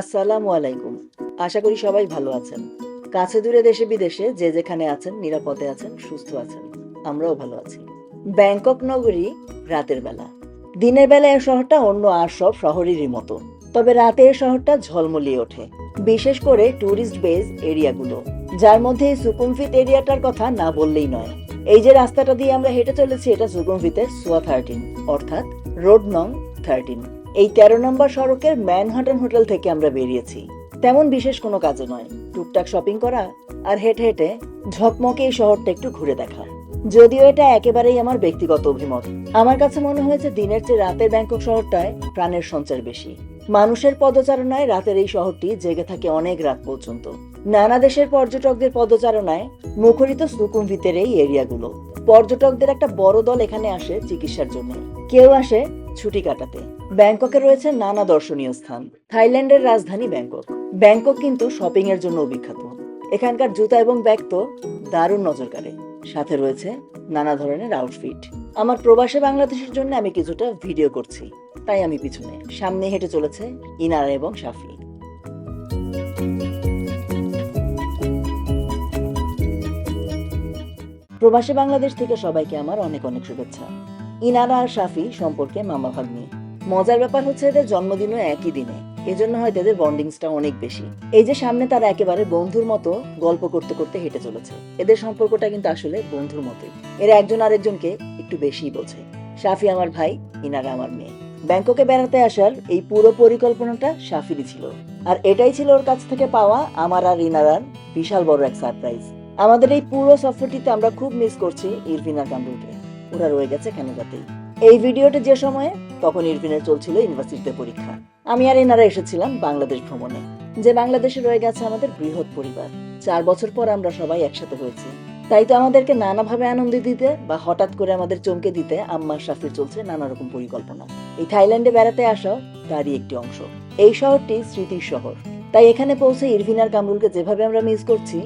আসসালামু আলাইকুম। আশা করি সবাই ভালো আছেন। কাছে দূরে দেশে বিদেশে যে যেখানে আছেন, নিরাপদে আছেন, সুস্থ আছেন, আমরাও ভালো আছি। ব্যাংকক নগরী রাতের বেলা। দিনের বেলা এই শহরটা অন্য আর সব শহরেরই মতো। তবে রাতে এই শহরটা ঝলমলিয়ে ওঠে। বিশেষ করে ট্যুরিস্ট বেজ এরিয়াগুলো যার মধ্যে এই সুকুমফিত এরিয়াটার কথা না বললেই নয়। এই যে রাস্তাটা দিয়ে আমরা হেঁটে চলেছি, এটা সুকুমফিতের সোয়া থার্টিন অর্থাৎ রোড নং থার্টিন এই তেরো নম্বর সড়কের ম্যানহাটন হোটেল থেকে আমরা বেরিয়েছি। তেমন বিশেষ কোনো কাজে নয়। টুকটাক শপিং করা আর হেঁটে হেঁটে ঝকমকে এই শহরটা একটু ঘুরে দেখা। যদিও এটা একেবারেই আমার ব্যক্তিগত অভিমত। আমার কাছে মনে হয়েছে দিনের চেয়ে রাতের ব্যাংকক শহরটায় প্রাণের সঞ্চার বেশি। মানুষের পদচারণায় রাতের এই শহরটি জেগে থাকে অনেক রাত পর্যন্ত। নানা দেশের পর্যটকদের পদচারণায় মুখরিত সুকুমভিতের এই এরিয়াগুলো। পর্যটকদের একটা বড় দল এখানে আসে চিকিৎসার জন্য। কেউ আসে ছুটি কাটাতে। ব্যাংককে রয়েছে নানা দর্শনীয় স্থান। থাইল্যান্ডের রাজধানী ব্যাংকক। ব্যাংকক কিন্তু শপিং এর জন্য বিখ্যাত। এখানকার জুতা এবং ব্যাগ তো দারুণ নজর কাড়ে সাথে রয়েছে নানা ধরনের আউটফিট আমার প্রবাসে বাংলাদেশের জন্য আমি কিছুটা ভিডিও করছি। তাই আমি পিছনে, সামনে হেঁটে চলেছে ইনারা এবং শাফি। প্রবাসী বাংলাদেশ থেকে সবাইকে আমার অনেক অনেক শুভেচ্ছা। ইনারা আর শাফি সম্পর্কে মামা ভাগ্নি। মজার ব্যাপার হচ্ছে এদের জন্মদিনও একই দিনে। এজন্য হয়তো এদের বন্ডিংসটা অনেক বেশি। এই যে সামনে তারা একেবারে বন্ধুর মতো গল্প করতে করতে হেঁটে চলেছে। এদের সম্পর্কটা কিন্তু আসলে বন্ধুর মতোই। এরা একজন আরেকজনকে একটু বেশিই বোঝে। শাফি আমার ভাই, ইনারা আমার মেয়ে। ব্যাংককে বেড়াতে আসার এই পুরো পরিকল্পনাটা শাফিরই ছিল। আর এটাই ছিল ওর কাছ থেকে পাওয়া আমার আর ইনারার বিশাল বড় এক সারপ্রাইজ। আমাদের এই পুরো সফরটিতে আমরা খুব মিস করছি ইরফিনা কামরুলকে ওরা রয়ে গেছে ক্যানাডাতেই এই ভিডিওটা যে সময়ে, তখন ইরফিনের চলছিল ইউনিভার্সিটিতে পরীক্ষা। আমি আর এনারা এসেছিলাম বাংলাদেশ ভ্রমণে, যে বাংলাদেশে রয়ে গেছে আমাদের বৃহৎ পরিবার। চার বছর পর আমরা সবাই একসাথে হয়েছি। তাই তো আমাদেরকে নানাভাবে আনন্দ দিতে বা হঠাৎ করে আমাদের চমকে দিতে আম্মার সাফির চলছে নানা রকম পরিকল্পনা। এই থাইল্যান্ডে বেড়াতে আসা তারই একটি অংশ। এই শহরটি স্মৃতির শহর। তাই এখানে পৌঁছে ইরভিনার কামরুলকে যেভাবে আমরা মিস করছি,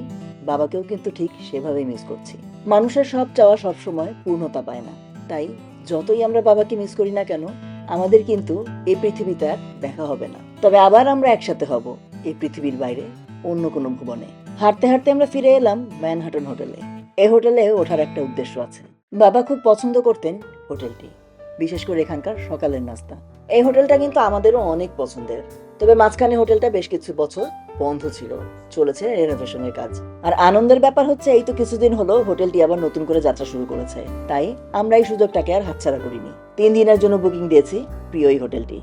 বাবাকেও কিন্তু ঠিক সেভাবেই মিস করছি। মানুষের সব চাওয়া সবসময় পূর্ণতা পায় না। তাই যতই আমরা বাবাকে মিস করি না কেন, আমাদের কিন্তু এই পৃথিবীতে আর দেখা হবে না। তবে আবার আমরা একসাথে হব এই পৃথিবীর বাইরে অন্য কোনো ভুবনে। হাঁটতে হাঁটতে আমরা ফিরে এলাম ম্যানহাটন হোটেলে। এই হোটেলে ওঠার একটা উদ্দেশ্য আছে। বাবা খুব পছন্দ করতেন হোটেলটি, বিশেষ করে এখানকার সকালের নাস্তা। এই হোটেলটা কিন্তু আমাদেরও অনেক পছন্দের। তবে মাঝখানে হোটেলটা বেশ কিছু বছর বন্ধ ছিল। চলেছে রেনোভেশনের কাজ। আর আনন্দের ব্যাপার হচ্ছে, এই তো কিছুদিন হলো হোটেলটি আবার নতুন করে যাত্রা শুরু করেছে। তাই আমরা এই সুযোগটাকে আর হাতছাড়া করিনি। তিন দিনের জন্য বুকিং দিয়েছি প্রিয় এই হোটেলটি।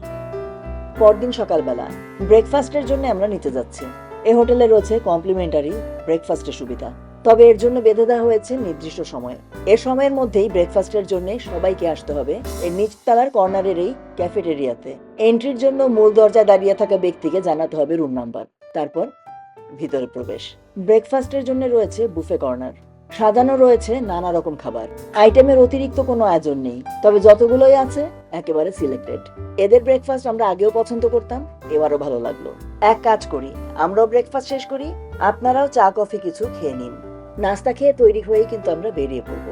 পরদিন সকালবেলা ব্রেকফাস্টের জন্য আমরা নিতে যাচ্ছি। এই হোটেলে রয়েছে কমপ্লিমেন্টারি ব্রেকফাস্টের সুবিধা। তবে এর জন্য বেঁধে দেওয়া হয়েছে নির্দিষ্ট সময়। এ সময়ের মধ্যেই ব্রেকফাস্টের জন্য সবাইকে আসতে হবে। এর নিচতলার কর্নারের এই ক্যাফেটেরিয়াতে এন্ট্রির জন্য মূল দরজায় দাঁড়িয়ে থাকা ব্যক্তিকে জানাতে হবে রুম নাম্বার তারপর ভিতরে প্রবেশ। ব্রেকফাস্টের জন্য রয়েছে বুফে কর্নার সাজানো রয়েছে নানা রকম খাবার। আইটেমের অতিরিক্ত কোনো আয়োজন নেই। তবে যতগুলোই আছে, একেবারে সিলেক্টেড এদের ব্রেকফাস্ট আমরা আগেও পছন্দ করতাম, এবারও ভালো লাগল। এক কাজ করি, আমরাও ব্রেকফাস্ট শেষ করি, আপনারাও চা, কফি কিছু খেয়ে নিন। নাস্তা খেয়ে তৈরি হয়ে কিন্তু আমরা বেরিয়ে পড়ব।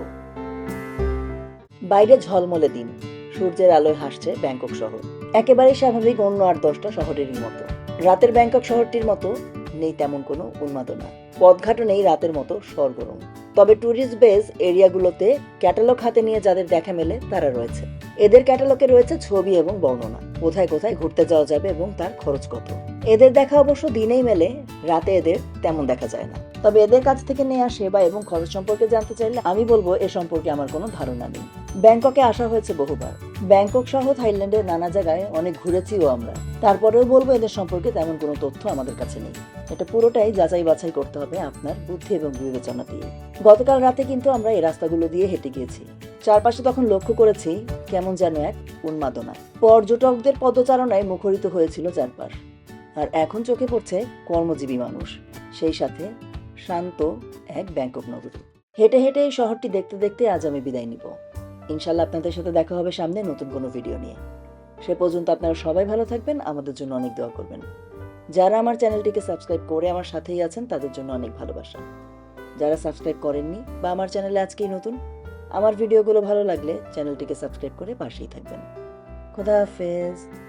বাইরে ঝলমলে দিন, সূর্যের আলোয় হাসছে ব্যাংকক শহর। একেবারে স্বাভাবিক অন্য আর দশটা শহরেরই মতো। রাতের ব্যাংকক শহরটির মতো নেই তেমন কোনো উন্মাদনা। পথঘাটও নেই রাতের মতো সরগরম। তবে ট্যুরিস্ট বেস এরিয়াগুলোতে ক্যাটালগ হাতে নিয়ে যাদের দেখা মেলে তারা রয়েছে। এদের ক্যাটালগে রয়েছে ছবি এবং বর্ণনা। কোথায় কোথায় ঘুরতে যাওয়া যাবে এবং তার খরচ কত? এদের দেখা অবশ্য দিনেই মেলে, রাতে এদের তেমন দেখা যায় না। তবে এদের কাছ থেকে নেওয়া সেবা এবং খরচ সম্পর্কে জানতে চাইলে আমি বলব এ সম্পর্কে আমার কোনো ধারণা নেই। ব্যাংককে আসা হয়েছে বহুবার। ব্যাংকক সহ থাইল্যান্ডের নানা জায়গায় অনেক ঘুরেছিও আমরা। তারপরেও বলব এদের সম্পর্কে তেমন কোনো তথ্য আমাদের কাছে নেই। এটা পুরোটাই যাচাই বাছাই করতে হবে আপনার বুদ্ধি এবং বিবেচনা দিয়ে। গতকাল রাতে কিন্তু আমরা এই রাস্তাগুলো দিয়ে হেঁটে গিয়েছি। চারপাশে তখন লক্ষ্য করেছি কেমন যেন এক উন্মাদনা। পর্যটকদের পদচারণায় মুখরিত হয়েছিল চারপাশ। আর এখন চোখে পড়ছে কর্মজীবী মানুষ। সেই সাথে শান্ত এক ব্যাংকক নগরী। হেঁটে হেঁটে এই শহরটি দেখতে দেখতে আজ আমি বিদায় নিব। ইনশাল্লাহ আপনাদের সাথে দেখা হবে সামনে নতুন কোনো ভিডিও নিয়ে। সে পর্যন্ত আপনারা সবাই ভালো থাকবেন, আমাদের জন্য অনেক দোয়া করবেন। যারা আমার চ্যানেলটিকে সাবস্ক্রাইব করে আমার সাথেই আছেন, তাদের জন্য অনেক ভালোবাসা। যারা সাবস্ক্রাইব করেননি বা আমার চ্যানেলে আজকেই নতুন, আমার ভিডিওগুলো ভালো লাগলে চ্যানেলটিকে সাবস্ক্রাইব করে পাশেই থাকবেন। খোদা হাফেজ।